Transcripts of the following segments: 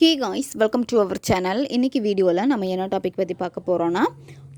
Hey guys welcome to our channel இன்றைக்கி வீடியோவில் நம்ம என்ன டாபிக் பற்றி பார்க்க போகிறோன்னா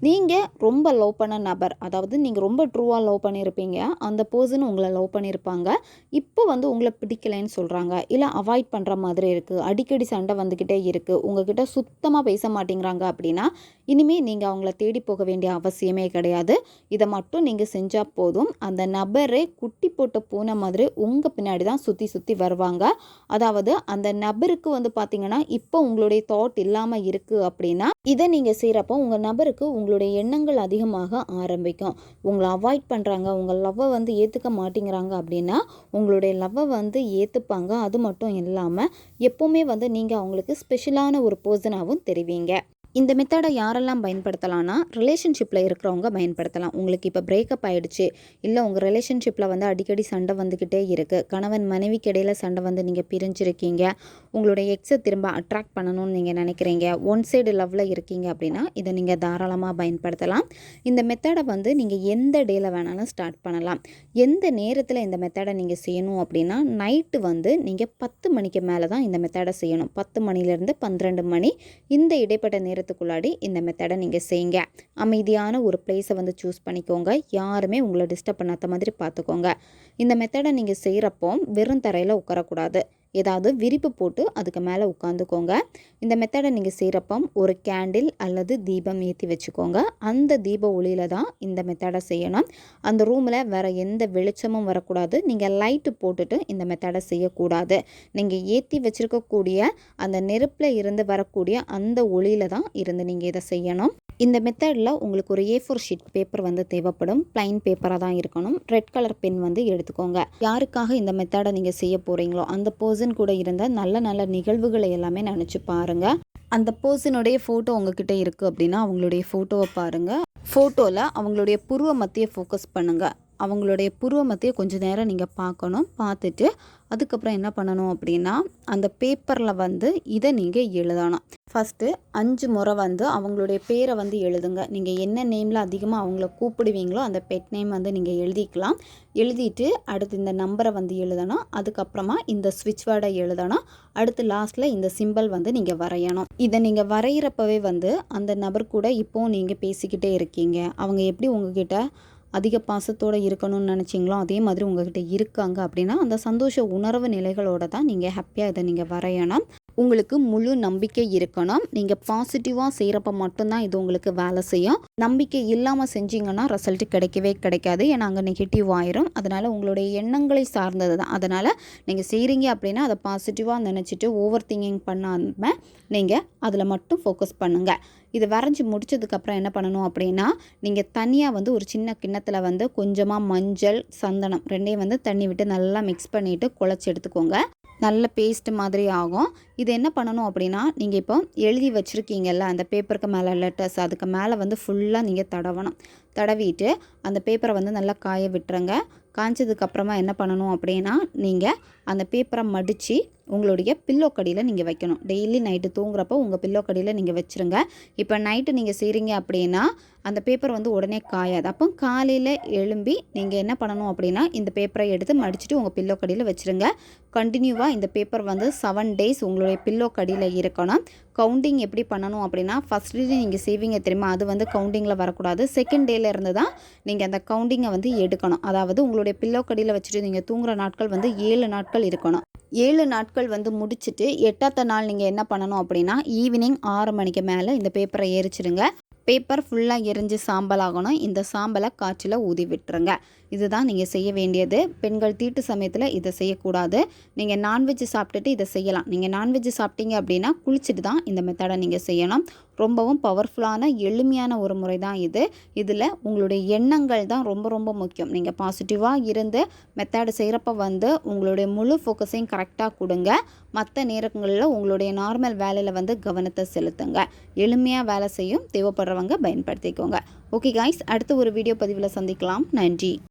நீங்கள் ரொம்ப லவ் பண்ண நபர் அதாவது நீங்கள் ரொம்ப ட்ரூவாக லவ் பண்ணியிருப்பீங்க அந்த பர்சன் உங்களை லவ் பண்ணியிருப்பாங்க இப்போ வந்து உங்களை பிடிக்கலைன்னு சொல்கிறாங்க இல்லை அவாய்ட் பண்ணுற மாதிரி இருக்குது அடிக்கடி சண்டை வந்துக்கிட்டே இருக்குது உங்ககிட்ட சுத்தமாக பேச மாட்டேங்கிறாங்க அப்படின்னா இனிமேல் நீங்கள் அவங்கள தேடி போக வேண்டிய அவசியமே கிடையாது. இதை மட்டும் நீங்கள் செஞ்சால் போதும். அந்த நபரே குட்டி போட்ட பூனை மாதிரி உங்கள் பின்னாடி தான் சுற்றி சுற்றி வருவாங்க. அதாவது அந்த நபருக்கு வந்து பார்த்தீங்கன்னா இப்போ உங்களுடைய தாட் இல்லாமல் இருக்குது அப்படின்னா இதை நீங்கள் செய்கிறப்போ உங்கள் நபருக்கு உங்களுடைய எண்ணங்கள் அதிகமாக ஆரம்பிக்கும். உங்களை அவாய்ட் பண்ணுறாங்க உங்கள் லவ்வை வந்து ஏற்றுக்க மாட்டேங்கிறாங்க அப்படின்னா உங்களுடைய லவ்வை வந்து ஏற்றுப்பாங்க அது மட்டும் இல்லாமல் எப்போவுமே வந்து நீங்கள் அவங்களுக்கு ஸ்பெஷலான ஒரு பர்சனாகவும் தெரிவிங்க. இந்த மெத்தடை யாரெல்லாம் பயன்படுத்தலாம்னா ரிலேஷன்ஷிப்பில் இருக்கிறவங்க பயன்படுத்தலாம். உங்களுக்கு இப்போ பிரேக்கப் ஆகிடுச்சு இல்லை உங்கள் ரிலேஷன்ஷிப்பில் வந்து அடிக்கடி சண்டை வந்துக்கிட்டே இருக்குது கணவன் மனைவிக்கு இடையில் சண்டை வந்து நீங்கள் பிரிஞ்சிருக்கீங்க. உங்களுடைய எக்ஸை திரும்ப அட்ராக்ட் பண்ணணும்னு நீங்கள் நினைக்கிறீங்க. ஒன் சைடு லவ்வில் இருக்கீங்க அப்படின்னா இதை நீங்கள் தாராளமாக பயன்படுத்தலாம். இந்த மெத்தடை வந்து நீங்கள் எந்த டேயில் வேணாலும் ஸ்டார்ட் பண்ணலாம். எந்த நேரத்தில் இந்த மெத்தடை நீங்கள் செய்யணும் அப்படின்னா நைட்டு வந்து நீங்கள் பத்து மணிக்கு மேலே தான் இந்த மெத்தடை செய்யணும். பத்து மணிலேருந்து பன்னிரெண்டு மணி இந்த இடைப்பட்ட நேரத்தில் நேரத்துக்குள்ளாடி இந்த மெத்தடை நீங்கள் செய்யுங்க. அமைதியான ஒரு பிளேஸை வந்து சூஸ் பண்ணிக்கோங்க. யாருமே உங்களை டிஸ்டர்ப் பண்ணாத மாதிரி பார்த்துக்கோங்க இந்த மெத்தடை நீங்கள் செய்கிறப்போ வெறும் தரையில் உட்காரக்கூடாது. ஏதாவது விரிப்பு போட்டு அதுக்கு மேலே உட்காந்துக்கோங்க. இந்த மெத்தடை நீங்கள் செய்கிறப்போ ஒரு கேண்டில் அல்லது தீபம் ஏற்றி வச்சுக்கோங்க. அந்த தீப ஒளியில் தான் இந்த மெத்தடை செய்யணும். அந்த ரூமில் வேறு எந்த வெளிச்சமும் வரக்கூடாது. நீங்கள் லைட்டு போட்டுட்டு இந்த மெத்தடை செய்யக்கூடாது. நீங்கள் ஏற்றி வச்சுருக்கக்கூடிய அந்த நெருப்பில் இருந்து வரக்கூடிய அந்த ஒளியில் தான் இருந்து நீங்கள் இதை செய்யணும். இந்த மெத்தடில் உங்களுக்கு ஒரு ஏ ஃபோர் ஷீட் பேப்பர் வந்து தேவைப்படும். பிளைன் பேப்பராக தான் இருக்கணும். ரெட் கலர் பென் வந்து எடுத்துக்கோங்க. யாருக்காக இந்த மெத்தடை நீங்கள் செய்ய போகிறீங்களோ அந்த பர்சன் கூட இருந்த நல்ல நல்ல நிகழ்வுகளை எல்லாமே நினச்சி பாருங்கள் அந்த பர்சனுடைய ஃபோட்டோ உங்ககிட்ட இருக்குது அப்படின்னா அவங்களுடைய ஃபோட்டோவை பாருங்கள் ஃபோட்டோவில் அவங்களுடைய புருவ மத்திய ஃபோக்கஸ் பண்ணுங்கள் அவங்களுடைய புருவமத்தையே கொஞ்சம் நேரம் நீங்கள் பார்க்கணும் பார்த்துட்டு அதுக்கப்புறம் என்ன பண்ணணும் அப்படின்னா அந்த பேப்பரில் வந்து இதை நீங்கள் எழுதணும். ஃபஸ்ட்டு அஞ்சு முறை வந்து அவங்களுடைய பேரை வந்து எழுதுங்க. நீங்கள் என்ன நேமில் அதிகமாக அவங்கள கூப்பிடுவீங்களோ அந்த பெட் நேம் வந்து நீங்கள் எழுதிக்கலாம். எழுதிட்டு அடுத்து இந்த நம்பரை வந்து எழுதணும். அதுக்கப்புறமா இந்த ஸ்விட்ச் வேர்டை எழுதணும். அடுத்து லாஸ்ட்டில் இந்த சிம்பிள் வந்து நீங்கள் வரையணும். இதை நீங்கள் வரைகிறப்பவே வந்து அந்த நபர் கூட இப்போது நீங்கள் பேசிக்கிட்டே இருக்கீங்க. அவங்க எப்படி உங்ககிட்ட அதிக பாசத்தோடு இருக்கணும்னு நினச்சிங்களோ அதே மாதிரி உங்கள்கிட்ட இருக்காங்க அப்படின்னா அந்த சந்தோஷ உணர்வு நிலைகளோட தான் நீங்கள் ஹாப்பியாக இதை நீங்கள் வரையணும். உங்களுக்கு முழு நம்பிக்கை இருக்கணும். நீங்கள் பாசிட்டிவாக செய்கிறப்ப மட்டும்தான் இது உங்களுக்கு வேலை செய்யும். நம்பிக்கை இல்லாமல் செஞ்சீங்கன்னா ரிசல்ட் கிடைக்கவே கிடைக்காது. ஏன்னா அங்கே நெகட்டிவ் ஆயிரும். அதனால் உங்களுடைய எண்ணங்களை சார்ந்தது தான். அதனால் நீங்கள் செய்கிறீங்க அப்படின்னா அதை பாசிட்டிவாக நினச்சிட்டு ஓவர் திங்கிங் பண்ணாமல் நீங்கள் அதில் மட்டும் ஃபோக்கஸ் பண்ணுங்கள் இது வரைஞ்சி முடிச்சதுக்கப்புறம் என்ன பண்ணணும் அப்படின்னா நீங்கள் தனியாக வந்து ஒரு சின்ன கிண்ணத்தில் வந்து கொஞ்சமாக மஞ்சள் சந்தனம் ரெண்டையும் வந்து தண்ணி விட்டு நல்லா மிக்ஸ் பண்ணிவிட்டு குழச்சி எடுத்துக்கோங்க. நல்ல பேஸ்ட் மாதிரி ஆகும். இது என்ன பண்ணணும் அப்படின்னா நீங்கள் இப்போ எழுதி வச்சுருக்கீங்கல்ல அந்த பேப்பருக்கு மேலே லெட்டர்ஸ் அதுக்கு மேலே வந்து ஃபுல்லாக நீங்கள் தடவணும். தடவிட்டு அந்த பேப்பரை வந்து நல்லா காய விட்டுருங்க. காய்ச்சதுக்கப்புறமா என்ன பண்ணணும் அப்படின்னா நீங்கள் அந்த பேப்பரை மடித்து உங்களுடைய பில்லோ கடியில் நீங்கள் வைக்கணும். டெய்லி நைட்டு தூங்குறப்போ உங்கள் பில்லோ கடியில் நீங்கள் வச்சுருங்க. இப்போ நைட்டு நீங்கள் செய்கிறீங்க அப்படின்னா அந்த பேப்பர் வந்து உடனே காயாது. அப்போ காலையில் எழும்பி நீங்கள் என்ன பண்ணணும் அப்படின்னா இந்த பேப்பரை எடுத்து மடிச்சுட்டு உங்கள் பில்லோ கடியில் வச்சுருங்க. கண்டினியூவாக இந்த பேப்பர் வந்து செவன் டேஸ் உங்களுடைய பில்லோ கடியில் இருக்கணும். கவுண்டிங் எப்படி பண்ணணும் அப்படின்னா ஃபஸ்ட் டே நீங்கள் செய்வீங்க தெரியுமா? அது வந்து கவுண்டிங்கில் வரக்கூடாது. செகண்ட் டேல இருந்து தான் நீங்கள் அந்த கவுண்டிங்கை வந்து எடுக்கணும். அதாவது உங்களுடைய பில்லோ கடியில் வச்சுட்டு நீங்கள் தூங்குகிற நாட்கள் வந்து ஏழு நாட்கள் இருக்கணும். ஏழு நாட்கள் வந்து முடிச்சுட்டு எட்டாத்த நாள் நீங்கள் என்ன பண்ணணும் அப்படின்னா ஈவினிங் ஆறு மணிக்கு மேலே இந்த பேப்பரை எரிச்சிடுங்க பேப்பர் ஃபுல்லாக எரிஞ்சு சாம்பல் ஆகணும். இந்த சாம்பலை காற்றில் ஊதி விட்டுருங்க. இதுதான் நீங்கள் செய்ய வேண்டியது. பெண்கள் தீட்டு சமயத்தில் இதை செய்யக்கூடாது. நீங்கள் நான்வெஜ் சாப்பிட்டுட்டு இதை செய்யலாம். நீங்கள் நான்வெஜ் சாப்பிட்டீங்க அப்படின்னா குளிச்சுட்டு தான் இந்த மெத்தடை நீங்கள் செய்யணும். ரொம்பவும் பவர்ஃபுல்லான எளிமையான ஒரு முறை தான் இது. இதில் உங்களுடைய எண்ணங்கள் தான் ரொம்ப ரொம்ப முக்கியம். நீங்கள் பாசிட்டிவாக இருந்து மெத்தடு செய்கிறப்ப வந்து உங்களுடைய முழு ஃபோக்கஸையும் கரெக்டாக கொடுங்க. மற்ற நேரங்களில் உங்களுடைய நார்மல் வேலையில் வந்து கவனத்தை செலுத்துங்க. எளிமையாக வேலை செய்யும் தேவைப்படுறவங்க பயன்படுத்திக்கோங்க. ஓகே காய்ஸ் அடுத்த ஒரு வீடியோ பதிவில் சந்திக்கலாம். நன்றி.